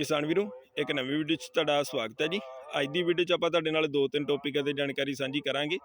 ਕਿਸਾਨ ਵੀਰੋ ਇੱਕ ਨਵੀਂ ਵੀਡੀਓ 'ਚ ਤੁਹਾਡਾ ਸਵਾਗਤ ਹੈ ਜੀ। ਅੱਜ ਦੀ ਵੀਡੀਓ 'ਚ ਆਪਾਂ ਤੁਹਾਡੇ ਨਾਲ ਦੋ ਤਿੰਨ ਟੌਪਿਕਾਂ ਤੇ ਜਾਣਕਾਰੀ ਸਾਂਝੀ ਕਰਾਂਗੇ।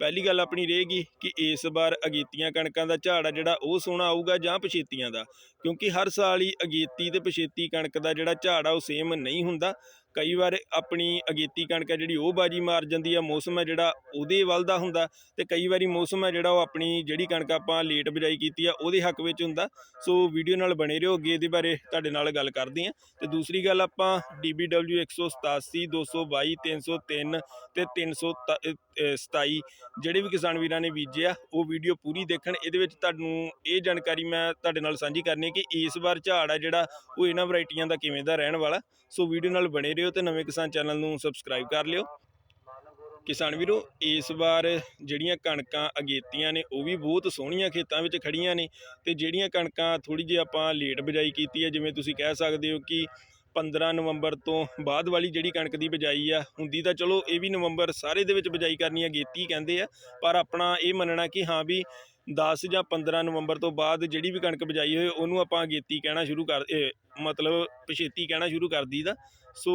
ਪਹਿਲੀ ਗੱਲ ਆਪਣੀ ਰਹੇਗੀ ਕਿ ਇਸ ਵਾਰ ਅਗੇਤੀਆਂ ਕਣਕਾਂ ਦਾ ਝਾੜ ਆ ਜਿਹੜਾ ਉਹ ਸੋਹਣਾ ਆਊਗਾ ਜਾਂ ਪਛੇਤੀਆਂ ਦਾ? ਕਿਉਂਕਿ ਹਰ ਸਾਲ ਹੀ ਅਗੇਤੀ ਤੇ ਪਛੇਤੀ ਕਣਕ ਦਾ ਜਿਹੜਾ ਝਾੜ ਆ ਉਹ ਸੇਮ ਨਹੀਂ ਹੁੰਦਾ। ਕਈ ਵਾਰ ਆਪਣੀ ਅਗੇਤੀ ਕਣਕ ਹੈ ਜਿਹੜੀ ਉਹ ਬਾਜੀ ਮਾਰ ਜਾਂਦੀ ਆ, ਮੌਸਮ ਹੈ ਜਿਹੜਾ ਉਹਦੇ ਵੱਲ ਦਾ ਹੁੰਦਾ ਤੇ ਕਈ ਵਾਰੀ ਮੌਸਮ ਹੈ ਜਿਹੜਾ ਉਹ ਆਪਣੀ ਜਿਹੜੀ ਕਣਕ ਆਪਾਂ ਲੇਟ ਬਿਜਾਈ ਕੀਤੀ ਆ, ਉਹਦੇ ਹੱਕ ਵਿੱਚ ਹੁੰਦਾ। ਸੋ ਵੀਡੀਓ ਨਾਲ ਬਣੇ ਰਹੋ, ਅੱਗੇ ਇਹਦੇ ਬਾਰੇ ਤੁਹਾਡੇ ਨਾਲ ਗੱਲ ਕਰਦੇ ਹਾਂ ਤੇ ਦੂਸਰੀ ਗੱਲ ਆਪਾਂ DBW 187 222 303 ਤੇ 327 ਜਿਹੜੇ ਵੀ ਕਿਸਾਨ ਵੀਰਾਂ ਨੇ ਬੀਜਿਆ, ਉਹ ਵੀਡੀਓ ਪੂਰੀ ਦੇਖਣ। ਇਹਦੇ ਵਿੱਚ ਤੁਹਾਨੂੰ ਇਹ ਜਾਣਕਾਰੀ ਮੈਂ ਤੁਹਾਡੇ ਨਾਲ ਸਾਂਝੀ ਕਰਨੀ ਹੈ ਕਿ ਇਸ ਵਾਰ ਝਾੜ ਆ ਜਿਹੜਾ, ਉਹ ਇਹਨਾਂ ਵੈਰਾਈਟੀਆਂ ਦਾ ਕਿਵੇਂ ਦਾ ਰਹਿਣ ਵਾਲਾ। ਸੋ ਵੀਡੀਓ ਨਾਲ ਬਣੇ ਰਹੋ ਤੇ ਨਵੇਂ ਕਿਸਾਨ ਚੈਨਲ ਨੂੰ ਸਬਸਕ੍ਰਾਈਬ ਕਰ ਲਿਓ। ਕਿਸਾਨ ਵੀਰੋ, ਇਸ ਵਾਰ ਜਿਹੜੀਆਂ ਕਣਕਾਂ ਅਗੇਤੀਆਂ ਨੇ, ਉਹ ਵੀ ਬਹੁਤ ਸੋਹਣੀਆਂ ਖੇਤਾਂ ਵਿੱਚ ਖੜੀਆਂ ਨੇ ਤੇ ਜਿਹੜੀਆਂ ਕਣਕਾਂ ਥੋੜੀ ਜਿਹੀ ਆਪਾਂ ਲੇਟ ਬਿਜਾਈ ਕੀਤੀ ਹੈ, ਜਿਵੇਂ ਤੁਸੀਂ ਕਹਿ ਸਕਦੇ ਹੋ ਕਿ 15 ਨਵੰਬਰ ਤੋਂ ਬਾਅਦ ਵਾਲੀ ਜਿਹੜੀ ਕਣਕ ਦੀ ਬਿਜਾਈ ਆ, ਹੁੰਦੀ ਤਾਂ ਚਲੋ ਇਹ ਵੀ ਨਵੰਬਰ ਸਾਰੇ ਦੇ ਵਿੱਚ ਬਿਜਾਈ ਕਰਨੀ ਆ, ਗੇਤੀ ਕਹਿੰਦੇ ਆ, ਪਰ ਆਪਣਾ ਇਹ ਮੰਨਣਾ ਕਿ ਹਾਂ ਵੀ 10 ਜਾਂ 15 ਨਵੰਬਰ ਤੋਂ ਬਾਅਦ ਜਿਹੜੀ ਵੀ ਕਣਕ ਬਿਜਾਈ ਹੋਏ, ਉਹਨੂੰ ਆਪਾਂ ਅਗੇਤੀ ਕਹਿਣਾ ਸ਼ੁਰੂ ਕਰ ਮਤਲਬ ਪਛੇਤੀ ਕਹਿਣਾ ਸ਼ੁਰੂ ਕਰ ਦਈਦਾ। ਸੋ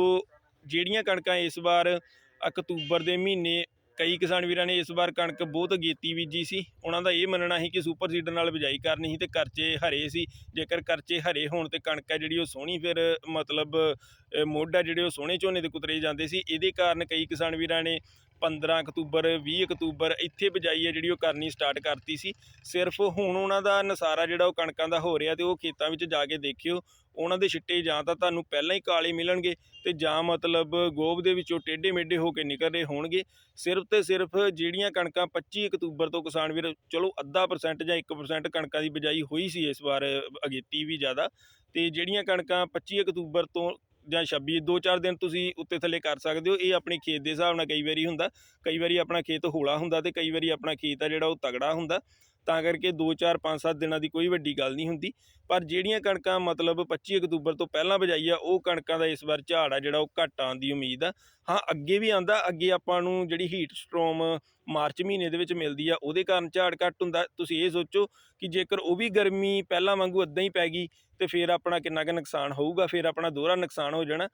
ਜਿਹੜੀਆਂ ਕਣਕਾਂ ਇਸ ਵਾਰ ਅਕਤੂਬਰ ਦੇ ਮਹੀਨੇ ਕਈ ਕਿਸਾਨ ਵੀਰਾਂ ਨੇ ਇਸ ਵਾਰ ਕਣਕ ਬਹੁਤ ਅਗੇਤੀ ਬੀਜੀ ਸੀ। ਉਹਨਾਂ ਦਾ ਇਹ ਮੰਨਣਾ ਸੀ ਕਿ ਸੁਪਰ ਸੀਡਰ ਨਾਲ ਬਿਜਾਈ ਕਰਨੀ ਸੀ ਤੇ ਕਰਚੇ ਹਰੇ ਸੀ। ਜੇਕਰ ਕਰਚੇ ਹਰੇ ਹੋਣ ਤੇ ਕਣਕ ਹੈ ਜਿਹੜੀ ਉਹ ਸੋਹਣੀ ਫਿਰ ਮਤਲਬ ਅ, ਮੁੱਢ ਜਿਹੜੇ ਉਹ ਸੋਹਣੇ ਝੋਨੇ ਦੇ ਕੁਤਰੇ ਜਾਂਦੇ ਸੀ। ਇਹਦੇ ਕਾਰਨ ਕਈ ਕਿਸਾਨ ਵੀਰਾਂ ਨੇ 15 ਅਕਤੂਬਰ 20 ਅਕਤੂਬਰ, ਇੱਥੇ ਬਿਜਾਈ ਹੈ ਜਿਹੜੀ ਉਹ ਕਰਨੀ ਸਟਾਰਟ ਕਰਤੀ ਸੀ। ਸਿਰਫ ਹੁਣ ਉਹਨਾਂ ਦਾ ਨਸਾਰਾ ਜਿਹੜਾ ਉਹ ਕਣਕਾਂ ਦਾ ਹੋ ਰਿਹਾ ਤੇ ਉਹ ਖੇਤਾਂ ਵਿੱਚ ਜਾ ਕੇ ਦੇਖਿਓ, ਉਹਨਾਂ ਦੇ ਛਿੱਟੇ ਜਾਂ ਤਾਂ ਤੁਹਾਨੂੰ ਪਹਿਲਾਂ ਹੀ ਕਾਲੇ ਮਿਲਣਗੇ ਤੇ ਜਾਂ ਮਤਲਬ ਗੋਬ ਦੇ ਵਿੱਚੋਂ ਟੇਢੇ ਮੇਢੇ ਹੋ ਕੇ ਨਿਕਲ ਰਹੇ ਹੋਣਗੇ। ਸਿਰਫ ਤੇ ਸਿਰਫ ਜਿਹੜੀਆਂ ਕਣਕਾਂ 25 ਅਕਤੂਬਰ ਤੋਂ ਕਿਸਾਨ ਵੀਰ, ਚਲੋ ਅੱਧਾ ਪਰਸੈਂਟ ਜਾਂ 1% ਕਣਕਾਂ ਦੀ ਬਿਜਾਈ ਹੋਈ ਸੀ ਇਸ ਵਾਰ ਅਗੇਤੀ ਵੀ ਜ਼ਿਆਦਾ। ਤੇ ਜਿਹੜੀਆਂ ਕਣਕਾਂ 25 ਅਕਤੂਬਰ ਤੋਂ ਜਾਂ 26 ਦੋ ਚਾਰ ਦਿਨ ਤੁਸੀਂ ਉੱਤੇ ਥੱਲੇ ਕਰ ਸਕਦੇ ਹੋ। ਇਹ ਆਪਣੇ ਖੇਤ ਦੇ ਹਿਸਾਬ ਨਾਲ ਕਈ ਵਾਰੀ ਹੁੰਦਾ। ਕਈ ਵਾਰੀ ਆਪਣਾ ਖੇਤ ਹੌਲਾ ਹੁੰਦਾ ਤੇ ਕਈ ਵਾਰੀ ਆਪਣਾ ਖੇਤ ਆ ਜਿਹੜਾ ਉਹ ਤਗੜਾ ਹੁੰਦਾ। ਤਾਂ ਕਰਕੇ 2 4 5 7 ਦਿਨਾਂ ਦੀ ਕੋਈ ਵੱਡੀ ਗੱਲ ਨਹੀਂ ਹੁੰਦੀ। ਪਰ ਜਿਹੜੀਆਂ ਕਣਕਾਂ ਮਤਲਬ 25 ਅਕਤੂਬਰ ਤੋਂ ਪਹਿਲਾਂ ਬਜਾਈ ਆ, ਉਹ ਕਣਕਾਂ ਦਾ ਇਸ ਵਾਰ ਝਾੜ ਆ ਜਿਹੜਾ ਉਹ ਘੱਟ ਆਉਣ ਦੀ ਉਮੀਦ ਆ। ਹਾਂ, ਅੱਗੇ ਵੀ ਆਂਦਾ ਅੱਗੇ ਆਪਾਂ ਨੂੰ ਜਿਹੜੀ ਹੀਟ ਸਟ੍ਰੋਮ ਮਾਰਚ ਮਹੀਨੇ ਦੇ ਵਿੱਚ ਮਿਲਦੀ ਆ, ਉਹਦੇ ਕਾਰਨ ਝਾੜ ਘੱਟ ਹੁੰਦਾ। ਤੁਸੀਂ ਇਹ ਸੋਚੋ ਕਿ ਜੇਕਰ ਉਹ ਵੀ ਗਰਮੀ ਪਹਿਲਾਂ ਵਾਂਗੂ ਇਦਾਂ ਹੀ ਪੈ ਗਈ ਤੇ ਫਿਰ ਆਪਣਾ ਕਿੰਨਾ ਕੁ ਨੁਕਸਾਨ ਹੋਊਗਾ, ਫਿਰ ਆਪਣਾ ਦੋਹਰਾ ਨੁਕਸਾਨ ਹੋ ਜਾਣਾ।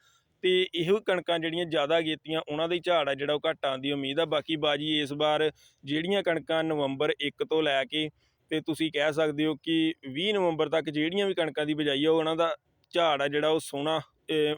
ਤੇ ਇਹੋ ਕਣਕਾਂ ਜਿਹੜੀਆਂ ਜ਼ਿਆਦਾ ਗੇਤੀਆਂ, ਉਹਨਾਂ ਦਾ ਝਾੜ ਆ, ਜਿਹੜਾ ਉਹ ਘੱਟ ਆਉਣ ਦੀ ਉਮੀਦ ਆ। ਬਾਕੀ ਬਾਜੀ, ਇਸ ਵਾਰ ਜਿਹੜੀਆਂ ਕਣਕਾਂ ਨਵੰਬਰ 1 ਤੋਂ ਲੈ ਕੇ ਤੇ ਤੁਸੀਂ ਕਹਿ ਸਕਦੇ ਹੋ ਕਿ 20 ਨਵੰਬਰ ਤੱਕ ਜਿਹੜੀਆਂ ਵੀ ਕਣਕਾਂ ਦੀ ਬਿਜਾਈ ਆ ਉਹਨਾਂ ਦਾ ਝਾੜ ਆ, ਜਿਹੜਾ ਉਹ ਸੋਹਣਾ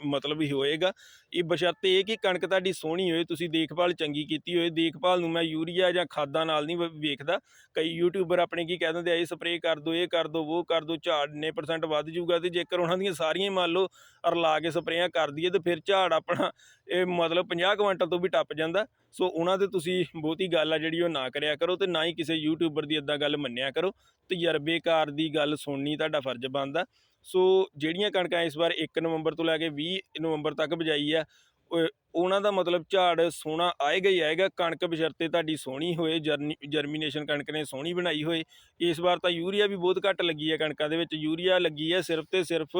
ਮਤਲਬ ਹੀ ਹੋਏਗਾ। ਇਹ ਬਸ਼ਰਤੇ ਇਹ ਕਿ ਕਣਕ ਤੁਹਾਡੀ ਸੋਹਣੀ ਹੋਏ, ਤੁਸੀਂ ਦੇਖਭਾਲ ਚੰਗੀ ਕੀਤੀ ਹੋਏ, ਦੇਖਭਾਲ ਨੂੰ ਮੈਂ ਯੂਰੀਆ ਜਾਂ ਖਾਦਾਂ ਨਾਲ ਨਹੀਂ ਵ- ਵੇਖਦਾ। ਕਈ ਯੂਟਿਊਬਰ ਆਪਣੇ ਕੀ ਕਹਿ ਦਿੰਦੇ ਆ, ਇਹ ਸਪਰੇਅ ਕਰ ਦਿਓ ਇਹ ਕਰ ਦਿਓ ਉਹ ਕਰ ਦਿਓ ਝਾੜ ਨੇ ਪਰਸੈਂਟ ਵੱਧ ਜਾਊਗਾ ਤੇ ਜੇਕਰ ਉਹਨਾਂ ਦੀਆਂ ਸਾਰੀਆਂ ਹੀ ਮੰਨ ਲਓ ਰਲਾ ਕੇ ਸਪਰੇਆਂ ਕਰ ਦਈਏ ਤੇ ਫਿਰ ਝਾੜ ਆਪਣਾ ਇਹ ਮਤਲਬ 50 ਕੁਇੰਟਲ ਤੋਂ ਵੀ ਟੱਪ ਜਾਂਦਾ। ਸੋ ਉਹਨਾਂ ਤੇ ਤੁਸੀਂ ਬਹੁਤੀ ਗੱਲ ਆ ਜਿਹੜੀ ਉਹ ਨਾ ਕਰਿਆ ਕਰੋ ਤੇ ਨਾ ਹੀ ਕਿਸੇ ਯੂਟਿਊਬਰ ਦੀ ਇਦਾਂ ਗੱਲ ਮੰਨਿਆ ਕਰੋ। ਤਜਰਬੇਕਾਰ ਦੀ ਗੱਲ ਸੁਣਨੀ ਤੁਹਾਡਾ ਫਰਜ਼ ਬਣਦਾ। ਸੋ ਜਿਹੜੀਆਂ ਕਣਕਾਂ ਇਸ ਵਾਰ 1 ਨਵੰਬਰ ਤੋਂ ਲੈ ਕੇ 20 ਨਵੰਬਰ ਤੱਕ ਬਜਾਈ ਆ ਉਹਨਾਂ ਦਾ ਮਤਲਬ ਝਾੜ ਸੋਹਣਾ ਆਏਗਾ ਹੀ ਆਏਗਾ, ਕਣਕ ਬਸ਼ਰਤੇ ਤੁਹਾਡੀ ਸੋਹਣੀ ਹੋਏ, ਜਰਨੀ, ਜਰਮੀਨੇਸ਼ਨ ਕਣਕ ਨੇ ਸੋਹਣੀ ਬਣਾਈ ਹੋਏ, ਇਸ ਵਾਰ ਤਾਂ ਯੂਰੀਆ ਵੀ ਬਹੁਤ ਘੱਟ ਲੱਗੀ ਹੈ ਕਣਕਾਂ ਦੇ ਵਿੱਚ, ਯੂਰੀਆ ਲੱਗੀ ਹੈ ਸਿਰਫ ਤੇ ਸਿਰਫ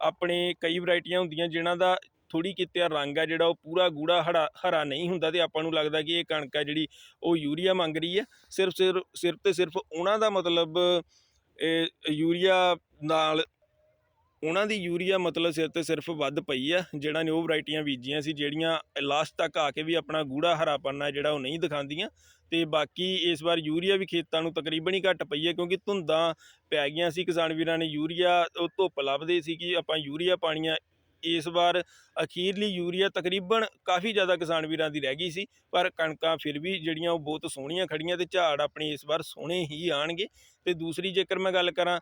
ਆਪਣੇ ਕਈ ਵੈਰਾਈਟੀਆਂ ਹੁੰਦੀਆਂ ਜਿਨ੍ਹਾਂ ਦਾ ਥੋੜੀ ਕਿਤੇ ਰੰਗ ਆ ਜਿਹੜਾ ਉਹ ਪੂਰਾ ਗੂੜਾ ਹਰਾ ਹਰਾ ਨਹੀਂ ਹੁੰਦਾ ਤੇ ਆਪਾਂ ਨੂੰ ਲੱਗਦਾ ਕਿ ਇਹ ਕਣਕ ਆ ਜਿਹੜੀ ਉਹ ਯੂਰੀਆ ਮੰਗ ਰਹੀ ਹੈ ਸਿਰਫ ਸਿਰਫ ਸਿਰਫ ਤੇ ਸਿਰਫ ਉਹਨਾਂ ਦਾ ਮਤਲਬ ਯੂਰੀਆ ਨਾਲ ਉਹਨਾਂ ਦੀ ਯੂਰੀਆ ਮਤਲਬ ਸਿਰ ਤੇ ਸਿਰਫ ਵੱਧ ਪਈ ਆ, ਜਿਹੜਾ ਨੇ ਉਹ ਵੈਰਾਈਟੀਆਂ ਬੀਜੀਆਂ ਸੀ, ਜਿਹੜੀਆਂ ਲਾਸਟ ਤੱਕ ਆ ਕੇ ਵੀ ਆਪਣਾ ਗੂੜਾ ਹਰਾਪਨ ਆ ਜਿਹੜਾ ਉਹ ਨਹੀਂ ਦਿਖਾਉਂਦੀਆਂ। ਤੇ ਬਾਕੀ ਇਸ ਵਾਰ ਯੂਰੀਆ ਵੀ ਖੇਤਾਂ ਨੂੰ ਤਕਰੀਬਨ ਹੀ ਘੱਟ ਪਈ ਹੈ ਕਿਉਂਕਿ ਧੁੰਦਾਂ ਪੈ ਗਈਆਂ ਸੀ, ਕਿਸਾਨ ਵੀਰਾਂ ਨੇ ਯੂਰੀਆ ਉਹ ਧੁੱਪ ਲੱਭਦੇ ਸੀ ਕਿ ਆਪਾਂ ਯੂਰੀਆ ਪਾਣੀਆਂ। ਇਸ ਵਾਰ ਅਖੀਰਲੀ ਯੂਰੀਆ ਤਕਰੀਬਨ ਕਾਫੀ ਜ਼ਿਆਦਾ ਕਿਸਾਨ ਵੀਰਾਂ ਦੀ ਰਹਿ ਗਈ ਸੀ, ਪਰ ਕਣਕਾਂ ਫਿਰ ਵੀ ਜਿਹੜੀਆਂ ਉਹ ਬਹੁਤ ਸੋਹਣੀਆਂ ਖੜੀਆਂ ਤੇ ਝਾੜ ਆਪਣੀ ਇਸ ਵਾਰ ਸੋਹਣੇ ਹੀ ਆਣਗੇ ਤੇ ਦੂਸਰੀ ਜੇਕਰ ਮੈਂ ਗੱਲ ਕਰਾਂ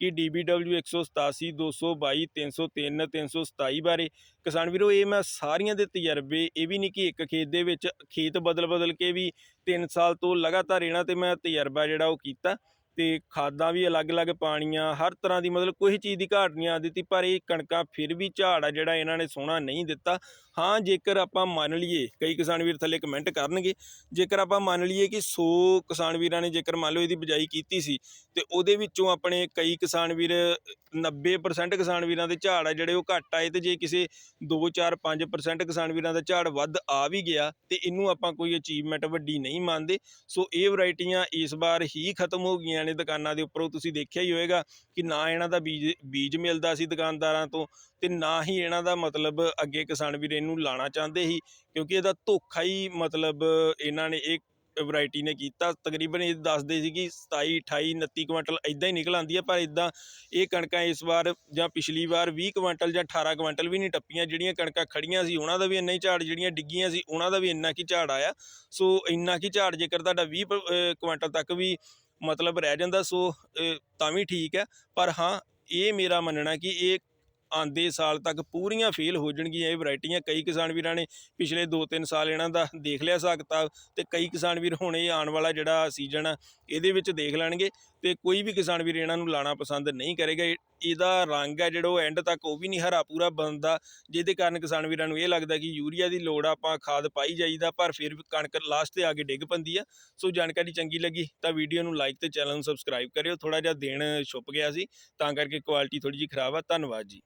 ਕਿ DBW 187 222 303 327 ਬਾਰੇ। ਕਿਸਾਨ ਵੀਰੋ, ਇਹ ਮੈਂ ਸਾਰੀਆਂ ਦੇ ਤਜਰਬੇ, ਇਹ ਵੀ ਨਹੀਂ ਕਿ ਇੱਕ ਖੇਤ ਦੇ ਵਿੱਚ ਖੇਤ ਬਦਲ ਬਦਲ ਕੇ ਵੀ 3 ਸਾਲ ਤੋਂ ਲਗਾਤਾਰ ਇਹਨਾਂ ਤੇ ਮੈਂ ਤਜਰਬਾ ਜਿਹੜਾ ਉਹ ਕੀਤਾ। ਤੇ ਖਾਦਾਂ ਵੀ ਅਲੱਗ-ਅਲੱਗ ਪਾਣੀਆਂ, ਹਰ ਤਰ੍ਹਾਂ ਦੀ ਮਤਲਬ ਕੋਈ ਚੀਜ਼ ਦੀ ਘਾਟ ਨਹੀਂ ਆ ਦਿੱਤੀ, ਪਰ ਇਹ ਕਣਕਾਂ ਫਿਰ ਵੀ ਝਾੜ ਆ ਜਿਹੜਾ ਇਹਨਾਂ ਨੇ ਸੋਹਣਾ ਨਹੀਂ ਦਿੱਤਾ। ਹਾਂ, ਜੇਕਰ ਆਪਾਂ ਮੰਨ ਲਈਏ, ਕਈ ਕਿਸਾਨ ਵੀਰ ਥੱਲੇ ਕਮੈਂਟ ਕਰਨਗੇ, ਜੇਕਰ ਆਪਾਂ ਮੰਨ ਲਈਏ ਕਿ 100 ਕਿਸਾਨ ਵੀਰਾਂ ਨੇ ਜੇਕਰ ਮੰਨ ਲਓ ਇਹਦੀ ਬਿਜਾਈ ਕੀਤੀ ਸੀ, ਤੇ ਉਹਦੇ ਵਿੱਚੋਂ ਆਪਣੇ ਕਈ ਕਿਸਾਨ ਵੀਰ 90% ਕਿਸਾਨ ਵੀਰਾਂ ਦੇ ਝਾੜ ਆ ਜਿਹੜੇ ਉਹ ਘੱਟ ਆਏ ਤੇ ਜੇ ਕਿਸੇ 2 4 5% ਕਿਸਾਨ ਵੀਰਾਂ ਦਾ ਝਾੜ ਵੱਧ ਆ ਵੀ ਗਿਆ, ਤੇ ਇਹਨੂੰ ਆਪਾਂ ਕੋਈ ਅਚੀਵਮੈਂਟ ਵੱਡੀ ਨਹੀਂ ਮੰਨਦੇ। ਸੋ ਇਹ ਵੈਰਾਈਟੀਆਂ ਇਸ ਵਾਰ ਹੀ ਖਤਮ ਹੋ ਗਈਆਂ ਜਾਣੇ ਦੁਕਾਨਾਂ ਦੇ ਉੱਪਰੋਂ ਤੁਸੀਂ ਦੇਖਿਆ ਹੀ ਹੋਵੇਗਾ ਕਿ ਨਾ ਇਹਨਾਂ ਦਾ ਬੀਜ ਬੀਜ ਮਿਲਦਾ ਸੀ ਦੁਕਾਨਦਾਰਾਂ ਤੋਂ ਤੇ ਨਾ ਹੀ ਇਹਨਾਂ ਦਾ ਮਤਲਬ ਅੱਗੇ ਕਿਸਾਨ ਵੀਰ ਇਹਨੂੰ ਲਾਣਾ ਚਾਹੁੰਦੇ ਸੀ, ਕਿਉਂਕਿ ਇਹਦਾ ਧੋਖਾ ਹੀ ਮਤਲਬ ਇਹਨਾਂ ਨੇ ਇਹ ਵੈਰਾਈਟੀ ਨੇ ਕੀਤਾ। ਤਕਰੀਬਨ ਇਹ ਦੱਸਦੇ ਸੀ ਕਿ 27 28 29 ਕੁਇੰਟਲ ਇਦਾਂ ਹੀ ਨਿਕਲ ਆਉਂਦੀ ਹੈ ਪਰ ਇਦਾਂ ਇਹ ਕਣਕਾਂ ਇਸ ਵਾਰ ਜਾਂ ਪਿਛਲੀ ਵਾਰ 20 ਕੁਇੰਟਲ ਜਾਂ 18 ਕੁਇੰਟਲ ਵੀ ਨਹੀਂ ਟੱਪੀਆਂ। ਜਿਹੜੀਆਂ ਕਣਕਾਂ ਖੜੀਆਂ ਸੀ ਉਹਨਾਂ ਦਾ ਵੀ ਇੰਨਾ ਹੀ ਝਾੜ, ਜਿਹੜੀਆਂ ਡਿੱਗੀਆਂ ਸੀ ਉਹਨਾਂ ਦਾ ਵੀ ਇੰਨਾ ਕੀ ਝਾੜ ਆਇਆ। ਸੋ ਇੰਨਾ ਕੀ ਝਾੜ ਜੇਕਰ ਤੁਹਾਡਾ 20 ਕੁਇੰਟਲ ਤੱਕ ਵੀ ਮਤਲਬ ਰਹਿ ਜਾਂਦਾ, ਸੋ ਤਾਂ ਵੀ ਠੀਕ ਹੈ। ਪਰ ਹਾਂ, ਇਹ ਮੇਰਾ ਮੰਨਣਾ ਕਿ ਇਹ ਆਂਦੇ ਸਾਲ ਤੱਕ ਪੂਰੀਆਂ ਫੇਲ ਹੋ ਜਾਣਗੀਆਂ ਇਹ ਵੈਰਾਈਟੀਆਂ। ਕਈ ਕਿਸਾਨ ਵੀਰਾਂ ਨੇ ਪਿਛਲੇ 2-3 ਸਾਲ ਇਹਨਾਂ ਦਾ ਦੇਖ ਲਿਆ ਹਿਸਾਬ ਕਿਤਾਬ ਤੇ ਕਈ ਕਿਸਾਨ ਵੀਰ ਹੁਣ ਇਹ ਆਉਣ ਵਾਲਾ ਜਿਹੜਾ ਸੀਜ਼ਨ ਆ, ਇਹਦੇ ਵਿੱਚ ਦੇਖ ਲੈਣਗੇ ਤੇ ਕੋਈ ਵੀ ਕਿਸਾਨ ਵੀਰ ਇਹਨਾਂ ਨੂੰ ਲਾਣਾ ਪਸੰਦ ਨਹੀਂ ਕਰੇਗਾ। ਇਹਦਾ ਰੰਗ ਹੈ ਜਿਹੜਾ ਉਹ ਐਂਡ ਤੱਕ ਉਹ ਵੀ ਨਹੀਂ ਹਰਾ ਪੂਰਾ ਬਣਦਾ, ਜਿਹਦੇ ਕਾਰਨ ਕਿਸਾਨ ਵੀਰਾਂ ਨੂੰ ਇਹ ਲੱਗਦਾ ਕਿ ਯੂਰੀਆ ਦੀ ਲੋੜ ਆਪਾਂ ਖਾਦ ਪਾਈ ਜਾਈਦਾ, ਪਰ ਫਿਰ ਵੀ ਕਣਕ ਲਾਸਟ ਤੇ ਆ ਕੇ ਡਿੱਗ ਪੈਂਦੀ ਆ। ਸੋ ਜਾਣਕਾਰੀ ਚੰਗੀ ਲੱਗੀ ਤਾਂ ਵੀਡੀਓ ਨੂੰ ਲਾਈਕ ਤੇ ਚੈਨਲ ਨੂੰ ਸਬਸਕ੍ਰਾਈਬ ਕਰਿਓ। ਥੋੜਾ ਜਿਹਾ ਦੇਣ ਛੁਪ ਗਿਆ ਸੀ, ਤਾਂ ਕਰਕੇ ਕੁਆਲਿਟੀ ਥੋੜੀ ਜਿਹੀ ਖਰਾਬ ਆ। ਧੰਨਵਾਦ ਜੀ।